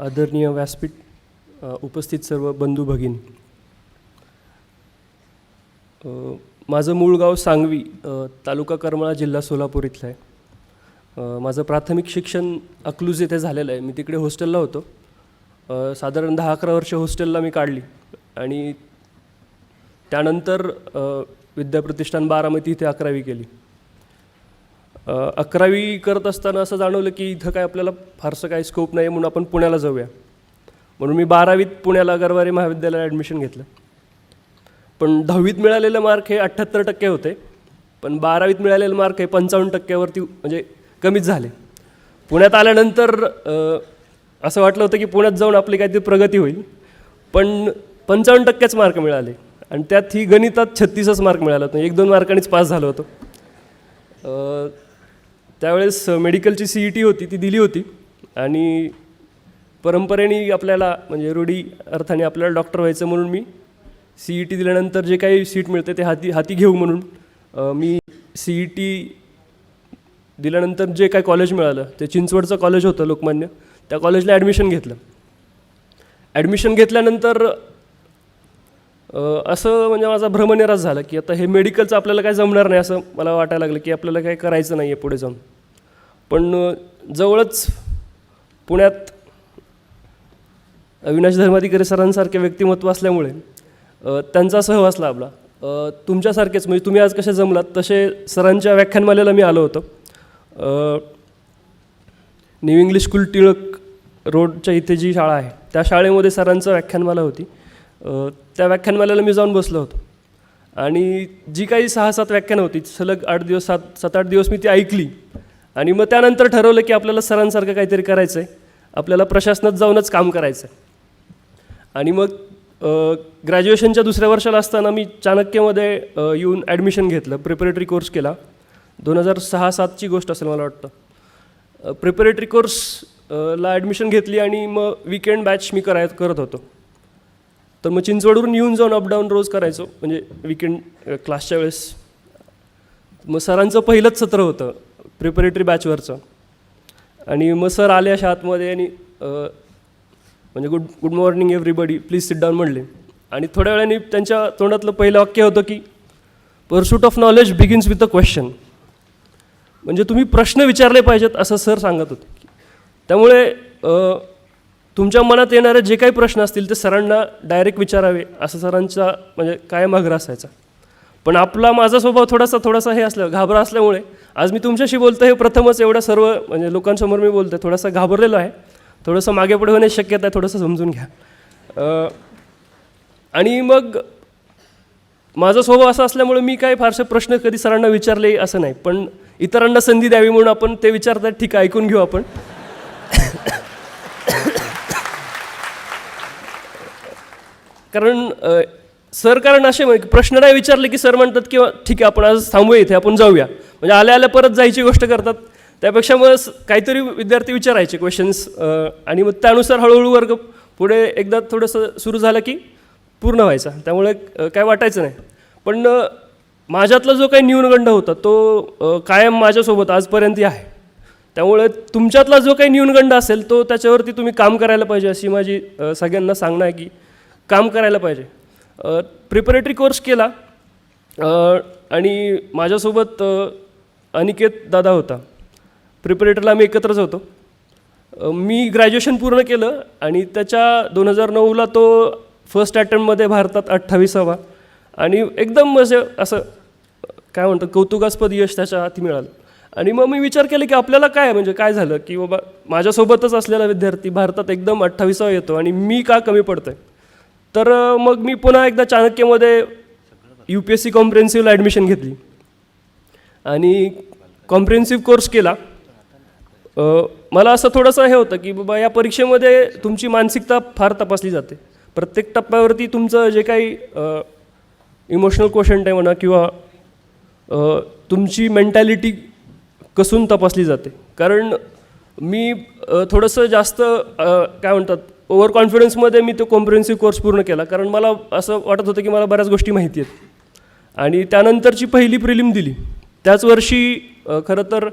आदरणीय व्यासपीठ उपस्थित सर्व बंधू भगिनी. माझं मूळ गाव सांगवी तालुका करमाळा जिल्हा सोलापूर इथलं आहे. माझं प्राथमिक शिक्षण अकलूज येथे झालेलं आहे. मी तिकडे हॉस्टेलला होतो. साधारण दहा अकरा वर्ष हॉस्टेलला मी काढली. आणि त्यानंतर विद्याप्रतिष्ठान बारामती इथे अकरावी केली. अकरावी करत असताना असं जाणवलं की इथं काय आपल्याला फारसं काही स्कोप नाही म्हणून आपण पुण्याला जाऊया. म्हणून मी बारावीत पुण्याला गरवारे महाविद्यालयात ॲडमिशन घेतलं. पण दहावीत मिळालेले मार्क हे अठ्ठ्याहत्तर टक्के होते. पण बारावीत मिळालेले मार्क हे पंचावन्न टक्क्यावरती म्हणजे कमीच झाले. पुण्यात आल्यानंतर असं वाटलं होतं की पुण्यात जाऊन आपली काहीतरी प्रगती होईल. पण पंचावन्न टक्केच मार्क मिळाले. आणि त्यात ही गणितात छत्तीसच मार्क मिळाला होता. एक दोन मार्कांनीच पास झालो होतो. त्यावेळेस मेडिकलची सी ई टी होती ती दिली होती. आणि परंपरेने आपल्याला म्हणजे रूढी अर्थाने आपल्याला डॉक्टर व्हायचं म्हणून मी सी ई टी दिल्यानंतर जे काही सीट मिळते ते हाती हाती घेऊ म्हणून मी सी ई टी दिल्यानंतर जे काही कॉलेज मिळालं ते चिंचवडचं कॉलेज होतं लोकमान्य. त्या कॉलेजला ॲडमिशन घेतलं. ॲडमिशन घेतल्यानंतर असं म्हणजे माझा भ्रमनिराश झाला की आता हे मेडिकलचं आपल्याला काय जमणार नाही असं मला वाटायला लागलं की आपल्याला काही करायचं नाही आहे पुढे जाऊन. पण जवळच पुण्यात अविनाश धर्माधिकारी सरांसारखे व्यक्तिमत्व असल्यामुळे त्यांचा सहवास लाभला. तुमच्यासारखेच म्हणजे तुम्ही आज कसे जमलात तसे सरांच्या व्याख्यानमालेला मी आलो होतो. न्यू इंग्लिश स्कूल टिळक रोडच्या इथे जी शाळा आहे त्या शाळेमध्ये सरांचं व्याख्यानमाला होती. त्या व्याख्यानमालेला मी जाऊन बसलो होतो. आणि जी काही सहा सात व्याख्यानं होती सलग आठ दिवस सात सात आठ दिवस मी ती ऐकली. आणि मग त्यानंतर ठरवलं की आपल्याला सरांसारखं काहीतरी करायचं आहे आपल्याला प्रशासनात जाऊनच काम करायचं आहे आणि मग ग्रॅज्युएशनच्या दुसऱ्या वर्षाला असताना मी चाणक्यमध्ये येऊन ॲडमिशन घेतलं प्रिपरेटरी कोर्स केला. दोन हजार सहा सातची गोष्ट असेल मला वाटतं. प्रिपरेटरी कोर्स ला ॲडमिशन घेतली आणि मग विकेंड बॅच मी कराय करत होतो. तर मग चिंचवडवरून येऊन जाऊन अपडाऊन रोज करायचो. म्हणजे विकेंड क्लासच्या वेळेस. मग सरांचं पहिलंच सत्र होतं प्रिपरेटरी बॅचवरचं आणि मग सर आले अशा आतमध्ये आणि म्हणजे good good morning everybody please sit down म्हणले. आणि थोड्या वेळाने त्यांच्या तोंडातलं पहिलं वाक्य होतं की pursuit of knowledge begins with a question म्हणजे तुम्ही प्रश्न विचारले पाहिजेत असं सर सांगत होते. त्यामुळे तुमच्या मनात येणारे जे काही प्रश्न असतील ते सरांना डायरेक्ट विचारावे असं सरांचा म्हणजे कायम आग्रह असायचा. पण आपला माझा स्वभाव थोडासा थोडासा हे असल्या घाबरा असल्यामुळे आज मी तुमच्याशी बोलतो हे प्रथमच एवढं सर्व म्हणजे लोकांसमोर मी बोलतो थोडासा घाबरलेलो आहे. थोडंसं मागे पुढे होण्याची शक्यता आहे थोडंसं समजून घ्या. आणि मग माझा स्वभाव असा असल्यामुळे मी काय फारसे प्रश्न कधी सरांना विचारले असं नाही. पण इतरांना संधी द्यावी म्हणून आपण ते विचारतात ठीक आहे ऐकून घेऊ आपण. कारण सर कारण असे म्हण- प्रश्न नाही विचारले की सर म्हणतात की ठीक आहे आपण आज थांबूया इथे आपण जाऊया. म्हणजे आल्या आल्या परत जायची गोष्ट करतात. त्यापेक्षा मग काहीतरी विद्यार्थी विचारायचे क्वेश्चन्स आणि मग त्यानुसार हळूहळू वर्ग पुढे एकदा थोडंसं सुरू झालं की पूर्ण व्हायचा. त्यामुळे काय वाटायचं नाही. पण माझ्यातला जो काही न्यूनगंड होता तो कायम माझ्यासोबत आजपर्यंतही आहे. त्यामुळे तुमच्यातला जो काही न्यूनगंड असेल तो त्याच्यावरती तुम्ही काम करायला पाहिजे अशी माझी सगळ्यांना सांगणं आहे की काम करायला पाहिजे. प्रिपरेटरी कोर्स केला. आणि माझ्यासोबत अनिकेत दादा होता. प्रिपरेटरला आम्ही एकत्रच होतो. मी ग्रॅज्युएशन पूर्ण केलं आणि त्याच्या दोन हजार नऊला तो फर्स्ट अटेम्प्टमध्ये भारतात अठ्ठावीसावा. आणि एकदम म्हणजे असं काय म्हणतं कौतुकास्पद यश त्याच्या हाती मिळालं. आणि मग मी विचार केला की आपल्याला काय म्हणजे काय झालं? की बाबा माझ्यासोबतच असलेला विद्यार्थी भारतात एकदम अठ्ठावीसावा येतो आणि मी का कमी पडतोय? तर मग मी पुन्हा एकदा चाणक्यमध्ये यू पी एस सी कॉम्प्रेन्सिव्हला ॲडमिशन घेतली. आणि कॉम्प्रेन्सिव्ह कोर्स केला. मला असं थोडंसं हे होतं की बाबा या परीक्षेमध्ये तुमची मानसिकता फार तपासली जाते. प्रत्येक टप्प्यावरती तुमचं जे काही इमोशनल क्वेश्चन आहे म्हणा किंवा तुमची मेंटॅलिटी कसून तपासली जाते. कारण मी थोडंसं जास्त काय म्हणतात ओव्हर कॉन्फिडन्समध्ये मी तो कॉम्प्रिहेन्सिव्ह कोर्स पूर्ण केला. कारण मला असं वाटत होतं की मला बऱ्याच गोष्टी माहिती आहेत. आणि त्यानंतरची पहिली प्रिलिम दिली. त्याच वर्षी खरं तर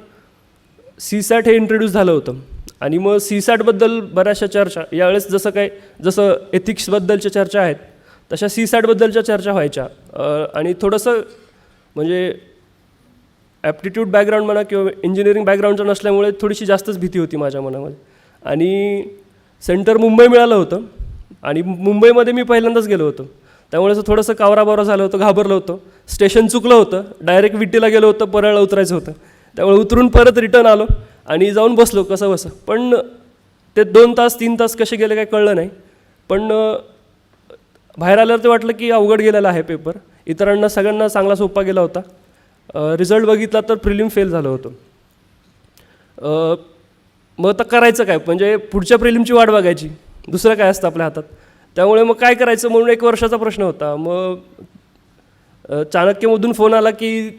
सी सॅट हे इंट्रोड्यूस झालं होतं. आणि मग सी सॅटबद्दल बऱ्याचशा चर्चा यावेळेस जसं काय जसं एथिक्सबद्दलच्या चर्चा आहेत तशा सी सॅटबद्दलच्या चर्चा व्हायच्या. आणि थोडंसं म्हणजे ॲप्टिट्यूड बॅकग्राऊंड म्हणा किंवा इंजिनिअरिंग बॅकग्राऊंडचं नसल्यामुळे थोडीशी जास्तच भीती होती माझ्या मनामध्ये. आणि सेंटर मुंबई मिळालं होतं. आणि मुंबईमध्ये मी पहिल्यांदाच गेलो होतो. त्यामुळे असं थोडंसं कावराबावरा झालं होतं घाबरलं होतं. स्टेशन चुकलं होतं. डायरेक्ट विटीला गेलो होतं परळला उतरायचं होतं. त्यामुळे उतरून परत रिटर्न आलो आणि जाऊन बसलो कसं बसं. पण ते दोन तास तीन तास कसे गेले काय कळलं नाही. पण बाहेर आल्यावर ते वाटलं की अवघड गेलेला आहे पेपर इतरांना सगळ्यांना चांगला सोपा गेला होता. रिझल्ट बघितला तर प्रिलिम फेल झालं होतं. मग आता करायचं काय? म्हणजे पुढच्या प्रिलिमची वाट बघायची. दुसरं काय असतं आपल्या हातात? त्यामुळे मग काय करायचं? म्हणून एक वर्षाचा प्रश्न होता. मग चाणक्यमधून फोन आला की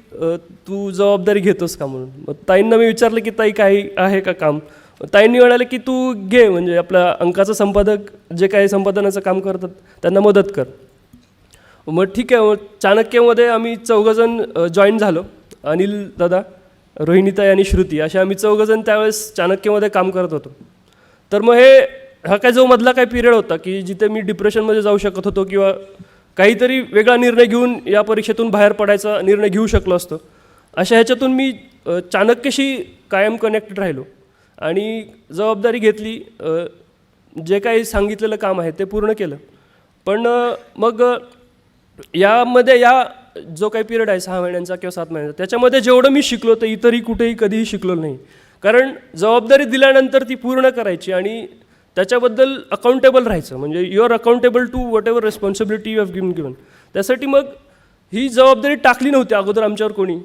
तू जबाबदारी घेतोस का म्हणून? मग ताईंना मी विचारलं की ताई काही आहे का काम? ताईंनी म्हणाले की तू घे म्हणजे आपल्या अंकाचं संपादक जे काही संपादनाचं काम करतात त्यांना मदत कर. मग ठीक आहे मग चाणक्यमध्ये आम्ही चौघंजण जॉईन झालो. अनिल दादा रोहिणीताई आणि श्रुती अशा आम्ही चौघजण त्यावेळेस चाणक्यमध्ये काम करत होतो. तर मग हे हा काय जो मधला काही पिरियड होता की जिथे मी डिप्रेशनमध्ये जाऊ शकत होतो किंवा काहीतरी वेगळा निर्णय घेऊन या परीक्षेतून बाहेर पडायचा निर्णय घेऊ शकलो असतो. अशा ह्याच्यातून मी चाणक्यशी कायम कनेक्टेड राहिलो आणि जबाबदारी घेतली जे काही सांगितलेलं काम आहे ते पूर्ण केलं. पण मग यामध्ये या जो काही पिरियड आहे सहा महिन्यांचा किंवा सात महिन्यांचा त्याच्यामध्ये जेवढं मी शिकलो तर इतरही कुठेही कधीही शिकलो नाही. कारण जबाबदारी दिल्यानंतर ती पूर्ण करायची आणि त्याच्याबद्दल अकाउंटेबल राहायचं. म्हणजे you are accountable to whatever responsibility you have given given त्यासाठी मग ही जबाबदारी टाकली नव्हती अगोदर आमच्यावर कोणी.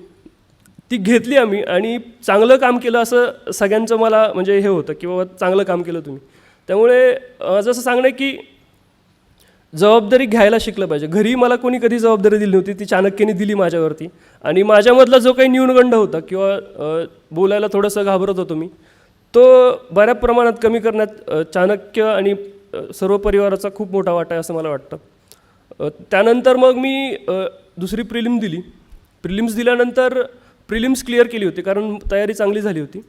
ती घेतली आम्ही आणि चांगलं काम केलं असं सगळ्यांचं मला म्हणजे हे होतं की बाबा चांगलं काम केलं तुम्ही. त्यामुळे जसं सांगणं आहे की जबाबदारी घ्यायला शिकलं पाहिजे. घरी मला कोणी कधी जबाबदारी दिली नव्हती ती चाणक्याने दिली माझ्यावरती. आणि माझ्यामधला जो काही न्यूनगंड होता किंवा बोलायला थोडंसं घाबरत होतो मी तो बऱ्याच प्रमाणात कमी करण्यात चाणक्य आणि सर्व परिवाराचा खूप मोठा वाटा आहे असं मला वाटतं. त्यानंतर मग मी दुसरी प्रिलिम दिली. प्रिलिम्स दिल्यानंतर प्रिलिम्स क्लिअर केली होती कारण तयारी चांगली झाली होती.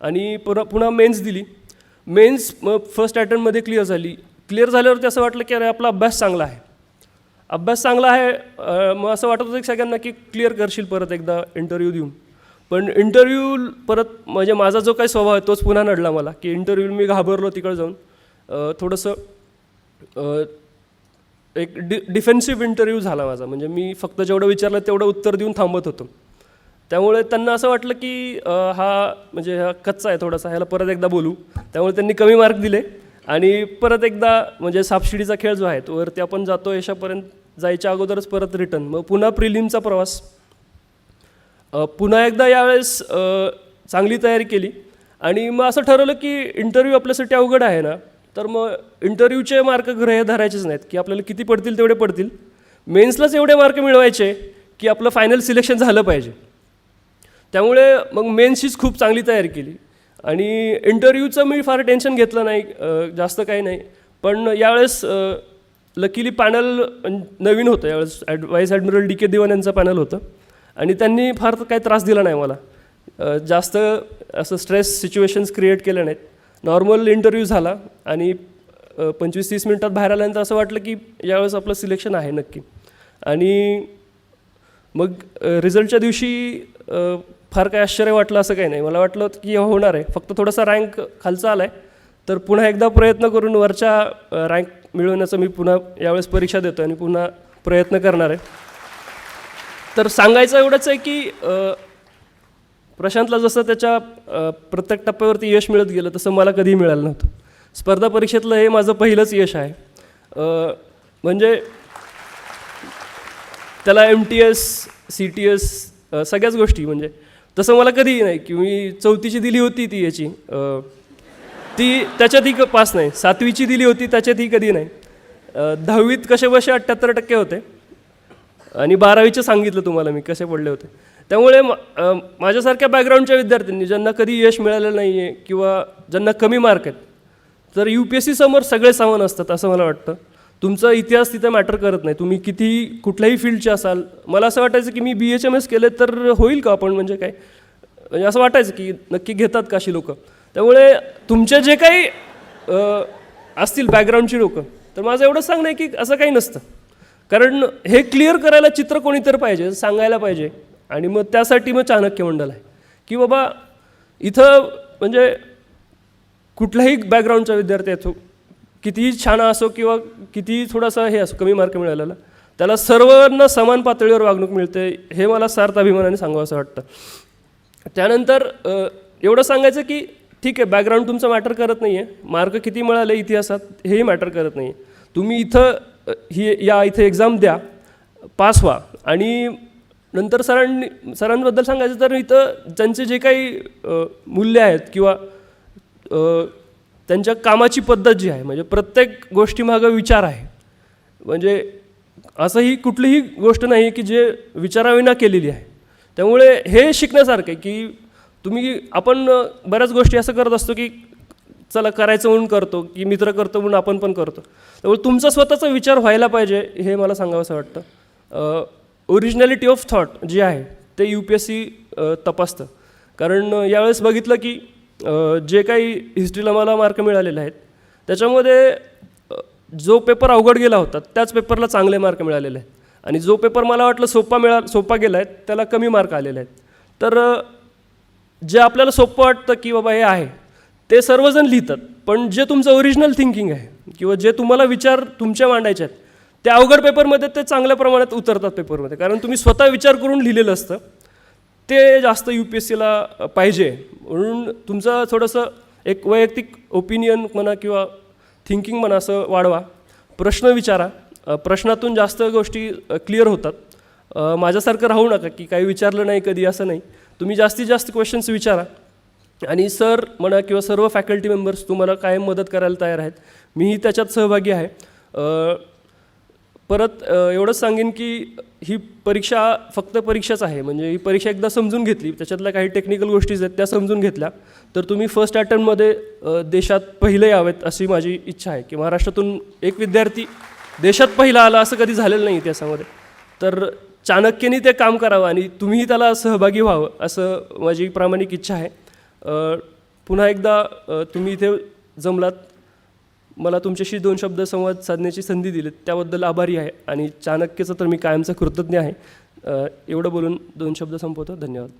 आणि पुन्हा पुन्हा मेन्स दिली. मेन्स मग फर्स्ट अटेम्प्टमध्ये क्लिअर झाली. क्लिअर झाल्यावरती असं वाटलं की अरे आपला अभ्यास चांगला आहे. अभ्यास चांगला आहे मग असं वाटत होतं की सगळ्यांना की क्लिअर करशील परत एकदा इंटरव्ह्यू देऊन. पण इंटरव्ह्यू परत म्हणजे माझा जो काही स्वभाव आहे तोच पुन्हा नडला मला की इंटरव्ह्यू मी घाबरलो तिकडे जाऊन. थोडंसं एक डि डिफेन्सिव्ह इंटरव्ह्यू झाला माझा. म्हणजे मी फक्त जेवढं विचारलं तेवढं उत्तर देऊन थांबत होतो. त्यामुळे त्यांना असं वाटलं की हा म्हणजे हा कच्चा आहे थोडासा ह्याला परत एकदा बोलू. त्यामुळे त्यांनी कमी मार्क दिले. आणि परत एकदा म्हणजे सापशिडीचा खेळ जो आहे तो वरती आपण जातो यशापर्यंत जायच्या अगोदरच परत रिटर्न मग पुन्हा प्रिलिमचा प्रवास. पुन्हा एकदा यावेळेस चांगली तयारी केली. आणि मग असं ठरवलं की इंटरव्ह्यू आपल्यासाठी अवघड आहे ना तर मग इंटरव्ह्यूचे मार्क ग्रह धरायचेच नाहीत की आपल्याला किती पडतील तेवढे पडतील. मेन्सलाच एवढे मार्क मिळवायचे की आपलं फायनल सिलेक्शन झालं पाहिजे. त्यामुळे मग मेन्सचीच खूप चांगली तयारी केली. आणि इंटरव्ह्यूचं मी फार टेन्शन घेतलं नाही जास्त काही नाही. पण यावेळेस लकीली पॅनल नवीन होतं यावेळेस. Add vice admiral D K Dewan यांचं पॅनल होतं. आणि त्यांनी फार काही त्रास दिला नाही मला. जास्त असं स्ट्रेस सिच्युएशन्स क्रिएट केल्या नाहीत. नॉर्मल इंटरव्ह्यू झाला आणि पंचवीस तीस मिनटात बाहेर आल्यानंतर असं वाटलं की यावेळेस आपलं सिलेक्शन आहे नक्की. आणि मग रिझल्टच्या दिवशी फार काही आश्चर्य वाटलं असं काही नाही. मला वाटलं होतं की हो, होणार आहे. फक्त थोडासा रँक खालचा आला आहे तर पुन्हा एकदा प्रयत्न करून वरच्या रँक मिळवण्याचा मी पुन्हा यावेळेस परीक्षा देतो आणि पुन्हा प्रयत्न करणार आहे. तर सांगायचं एवढंच आहे की प्रशांतला जसं त्याच्या प्रत्येक टप्प्यावरती यश मिळत गेलं तसं मला कधीही मिळालं नव्हतं. स्पर्धा परीक्षेतलं हे माझं पहिलंच यश आहे. म्हणजे त्याला M T S C T S सगळ्याच गोष्टी म्हणजे तसं मला कधीही नाही की मी चौथीची दिली होती ती याची. ती त्याच्यातही क- पास नाही. सातवीची दिली होती त्याच्यातही कधी नाही. दहावीत कसे बसे अठ्ठ्याहत्तर टक्के होते. आणि बारावीचं सांगितलं तुम्हाला मी कसे पडले होते. त्यामुळे माझ्यासारख्या बॅकग्राऊंडच्या विद्यार्थ्यांनी ज्यांना कधी यश मिळालेलं नाही आहे किंवा ज्यांना कमी मार्क आहेत तर यू पी एस सी समोर सगळे सामान असतात असं मला वाटतं. तुमचा इतिहास तिथं मॅटर करत नाही. तुम्ही किती कुठल्याही फील्डचे असाल मला असं वाटायचं की मी बी एच एम एस केले तर होईल का आपण म्हणजे काय? म्हणजे असं वाटायचं की नक्की घेतात का अशी लोकं? त्यामुळे तुमचे जे काही असतील बॅकग्राऊंडची लोकं तर माझं एवढं सांगणं आहे की असं काही नसतं. कारण हे क्लिअर करायला चित्र कोणीतरी पाहिजे सांगायला पाहिजे. आणि मग त्यासाठी मग चाणक्य मंडळ आहे. की बाबा इथं म्हणजे कुठल्याही बॅकग्राऊंडचा विद्यार्थी येतो कितीही छान असो किंवा कितीही थोडासा हे असो कमी मार्क मिळालेला त्याला सर्वांना समान पातळीवर वागणूक मिळते हे मला सार्थ अभिमानाने सांगावं असं वाटतं. त्यानंतर एवढं सांगायचं की ठीक आहे बॅकग्राऊंड तुमचं मॅटर करत नाही आहे मार्क किती मिळाले इतिहासात हेही मॅटर करत नाही आहे तुम्ही इथं ही या इथे एक्झाम द्या पास व्हा. आणि नंतर सरांनी सरांबद्दल सांगायचं तर इथं त्यांचे जे काही मूल्य आहेत किंवा त्यांच्या कामाची पद्धत जी आहे म्हणजे प्रत्येक गोष्टीमागं विचार आहे. म्हणजे असंही कुठलीही गोष्ट नाही की जे विचाराविना केलेली आहे. त्यामुळे हे शिकण्यासारखं आहे की तुम्ही आपण बऱ्याच गोष्टी असं करत असतो की चला करायचं म्हणून करतो की मित्र करतो म्हणून आपण पण करतो. त्यामुळे तुमचा स्वतःचा विचार व्हायला पाहिजे हे मला सांगावं असं वाटतं ओरिजिनॅलिटी ऑफ थॉट जे आहे ते यू पी एस सी तपासतं. कारण यावेळेस बघितलं की जे काही हिस्ट्रीला मला मार्क मिळालेले आहेत त्याच्यामध्ये जो पेपर अवघड गेला होता त्याच पेपरला चांगले मार्क मिळालेले आहेत. आणि जो पेपर मला वाटलं सोपा मिळा सोपा गेला आहे त्याला कमी मार्क आलेले आहेत. तर जे आपल्याला सोपं वाटतं की बाबा हे आहे ते सर्वजण लिहितात. पण जे तुमचं ओरिजिनल थिंकिंग आहे किंवा जे तुम्हाला विचार तुमच्या मांडायचे आहेत त्या अवघड पेपरमध्ये ते चांगल्या प्रमाणात उतरतात पेपरमध्ये कारण तुम्ही स्वतः विचार करून लिहिलेलं असतं. ते जास्त यू पी एस सीला पाहिजे. म्हणून तुमचं थोडंसं एक वैयक्तिक ओपिनियन म्हणा किंवा थिंकिंग म्हणा असं वाढवा. प्रश्न विचारा. प्रश्नातून जास्त गोष्टी क्लिअर होतात. माझ्यासारखं राहू नका की काही विचारलं नाही कधी असं नाही. तुम्ही जास्तीत जास्त क्वेश्चन्स विचारा. आणि सर म्हणा किंवा सर्व फॅकल्टी मेंबर्स तुम्हाला कायम मदत करायला तयार आहेत. मीही त्याच्यात सहभागी आहे. परत एवढंच सांगेन की ही परीक्षा फक्त परीक्षाच आहे. म्हणजे ही परीक्षा एकदा समजून घेतली त्याच्यातल्या काही टेक्निकल गोष्टीज आहेत त्या समजून घेतल्या. तर तुम्ही फर्स्ट अटेम्प्टमध्ये देशात पहिले यावेत अशी माझी इच्छा आहे. की महाराष्ट्रातून एक विद्यार्थी देशात पहिला आला असं कधी झालेलं नाही इतिहासामध्ये. तर चाणक्याने ते काम करावं आणि तुम्हीही त्याला सहभागी व्हावं असं माझी प्रामाणिक इच्छा आहे. पुन्हा एकदा तुम्ही इथे जमलात. मला तुमच्याशी दोन शब्द संवाद साधण्याची संधी दिली त्याबद्दल आभारी आहे आणि चाणक्यचं तर मी कायमचं कृतज्ञ आहे. एवढं बोलून दोन शब्द संपवतो. धन्यवाद.